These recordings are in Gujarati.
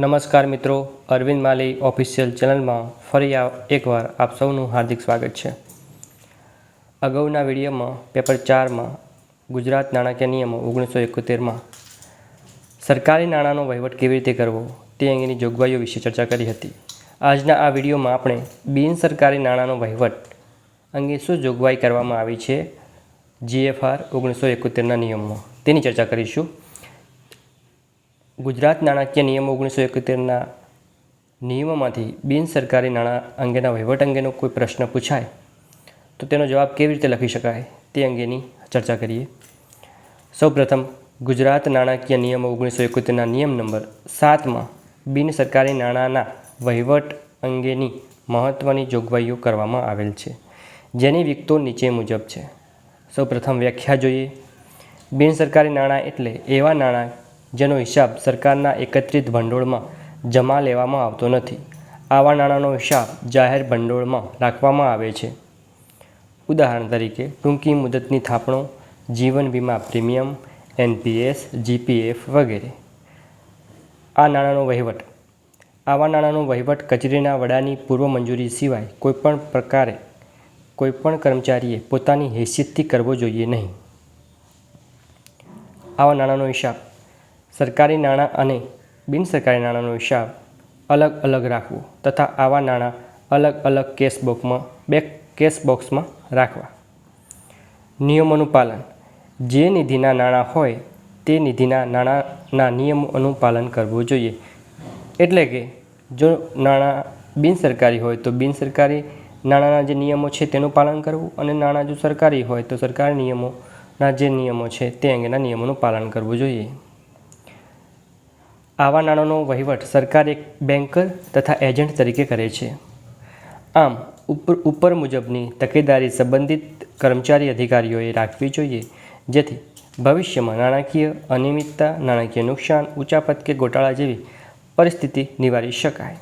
નમસ્કાર મિત્રો, અરવિંદ માલી ઓફિશિયલ ચેનલમાં ફરી એકવાર આપ સૌનું હાર્દિક સ્વાગત છે. અગાઉના વિડીયોમાં પેપર ચારમાં ગુજરાત નાણાકીય નિયમો ઓગણીસો એકોતેરમાં સરકારી નાણાંનો વહીવટ કેવી રીતે કરવો તે અંગેની જોગવાઈઓ વિશે ચર્ચા કરી હતી. આજના આ વિડીયોમાં આપણે બિન સરકારી નાણાંનો વહીવટ અંગે શું જોગવાઈ કરવામાં આવી છે જીએફઆર ઓગણીસો એકોતેરના નિયમમાં તેની ચર્ચા કરીશું. ગુજરાત નાણાકીય નિયમો ઓગણીસો એકોતેરના નિયમોમાંથી બિન સરકારી નાણાં અંગેના વહીવટ અંગેનો કોઈ પ્રશ્ન પૂછાય, તો તેનો જવાબ કેવી રીતે લખી શકાય તે અંગેની ચર્ચા કરીએ. સૌપ્રથમ, ગુજરાત નાણાકીય નિયમો ઓગણીસો એકોતેરના નિયમ નંબર સાતમાં બિન સરકારી નાણાંના વહીવટ અંગેની મહત્ત્વની જોગવાઈઓ કરવામાં આવેલ છે, જેની વિગતો નીચે મુજબ છે. સૌપ્રથમ વ્યાખ્યા જોઈએ. બિન સરકારી નાણાં એટલે એવા નાણાં જેનો હિસાબ સરકારના એકત્રિત ભંડોળમાં જમા લેવામાં આવતો નથી. આવા નાણાંનો હિસાબ જાહેર ભંડોળમાં રાખવામાં આવે છે. ઉદાહરણ તરીકે, ટૂંકી મુદતની થાપણો, જીવન વીમા પ્રીમિયમ, એનપીએસ, જીપીએફ વગેરે. આ નાણાંનો વહીવટ. આવા નાણાંનો વહીવટ કચેરીના વડાની પૂર્વ મંજૂરી સિવાય કોઈપણ પ્રકારે કોઈપણ કર્મચારીએ પોતાની હેસિયતથી કરવો જોઈએ નહીં. આવા નાણાંનો હિસાબ સરકારી નાણાં અને બિન સરકારી નાણાંનો હિસાબ અલગ અલગ રાખવો તથા આવા નાણાં અલગ અલગ કેશ બોક્સમાં, બે કેશ બોક્સમાં રાખવા. નિયમોનું પાલન. જે નિધિના નાણાં હોય તે નિધિના નાણાંના નિયમોનું પાલન કરવું જોઈએ. એટલે કે, જો નાણાં બિન સરકારી હોય તો બિન સરકારી નાણાંના જે નિયમો છે તેનું પાલન કરવું અને નાણાં જો સરકારી હોય તો સરકારી નિયમોના જે નિયમો છે તે અંગેના નિયમોનું પાલન કરવું જોઈએ. આવા નાણાંનો વહીવટ સરકાર એક બેન્કર તથા એજન્ટ તરીકે કરે છે. આમ, ઉપર ઉપર મુજબની તકેદારી સંબંધિત કર્મચારી અધિકારીઓએ રાખવી જોઈએ, જેથી ભવિષ્યમાં નાણાકીય અનિયમિતતા, નાણાકીય નુકસાન ઉચાપત કે ગોટાળા જેવી પરિસ્થિતિ નિવારી શકાય.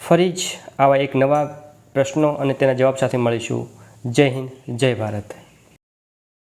ફરી જ આવા એક નવા પ્રશ્નો અને તેના જવાબ સાથે મળીશું. જય હિન્દ, જય ભારત.